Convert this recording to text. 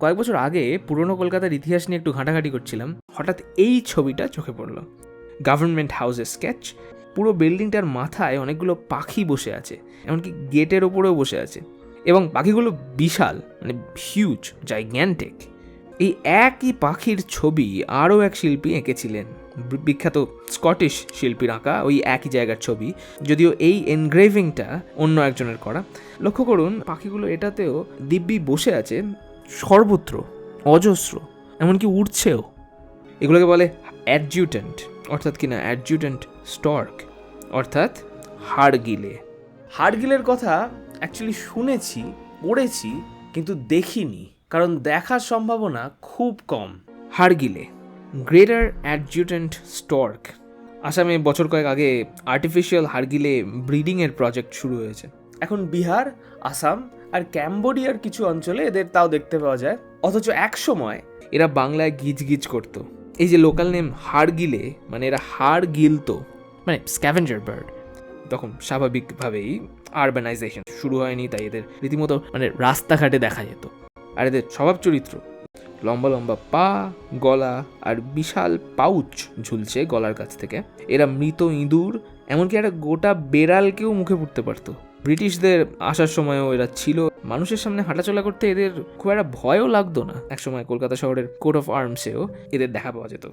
কয়েক বছর আগে পুরনো কলকাতার ইতিহাস নিয়ে একটু ঘাঁটাঘাঁটি করছিলাম, হঠাৎ এই ছবিটা চোখে পড়ল। গভর্নমেন্ট হাউসের স্কেচ পুরো বিল্ডিংটার মাথায় অনেকগুলো পাখি বসে আছে, এমনকি গেটের ওপরেও বসে আছে, এবং পাখিগুলো বিশাল মানে হিউজ জাইগ্যান্টিক এই একই পাখির ছবি আরও এক শিল্পী এঁকেছিলেন বিখ্যাত স্কটিশ শিল্পীর আঁকা ওই একই জায়গার ছবি, যদিও এই এনগ্রেভিংটা অন্য একজনের করা। লক্ষ্য করুন, পাখিগুলো এটাতেও দিব্যি বসে আছে সর্বত্র, অজস্র, এমনকি উড়ছেও। এগুলোকে বলে অ্যাডজুটেন্ট অর্থাৎ কিনা অ্যাডজুটেন্ট স্টর্ক অর্থাৎ হাড়গিলে। হাড়গিলের কথা অ্যাকচুয়ালি শুনেছি, পড়েছি, কিন্তু দেখিনি, কারণ দেখার সম্ভাবনা খুব কম। হাড়গিলে গ্রেটার অ্যাডজুটেন্ট স্টর্ক আসামে বছর কয়েক আগে আর্টিফিশিয়াল হাড়গিলে ব্রিডিংয়ের প্রজেক্ট শুরু হয়েছে। এখন বিহার, আসাম আর ক্যাম্বোডিয়ার কিছু অঞ্চলে এদের তাও দেখতে পাওয়া যায়। অথচ এক সময় এরা বাংলায় গিজ গিজ করতো। এই যে লোকাল নেম হাড়গিলে মানে এরা হাড় গিলতো। মানে স্ক্যাভেঞ্জার বার্ড তখন স্বাভাবিকভাবেই আরবানাইজেশন শুরু হয়নি, তাই এদের রীতিমতো মানে রাস্তাঘাটে দেখা যেত। আর এদের স্বভাব চরিত্র, লম্বা লম্বা পা, গলা আর বিশাল পাউচ ঝুলছে গলার কাছ থেকে। এরা মৃত ইঁদুর, এমনকি একটা গোটা বেড়ালকেও মুখে পুড়তে পারতো। ব্রিটিশদের আসার সময়ও এরা ছিল। মানুষের সামনে হাঁটাচলা করতে এদের খুব একটা ভয়ও লাগতো না। একসময় কলকাতা শহরের কোর্ট অফ আর্মসেও এদের দেখা পাওয়া যেত।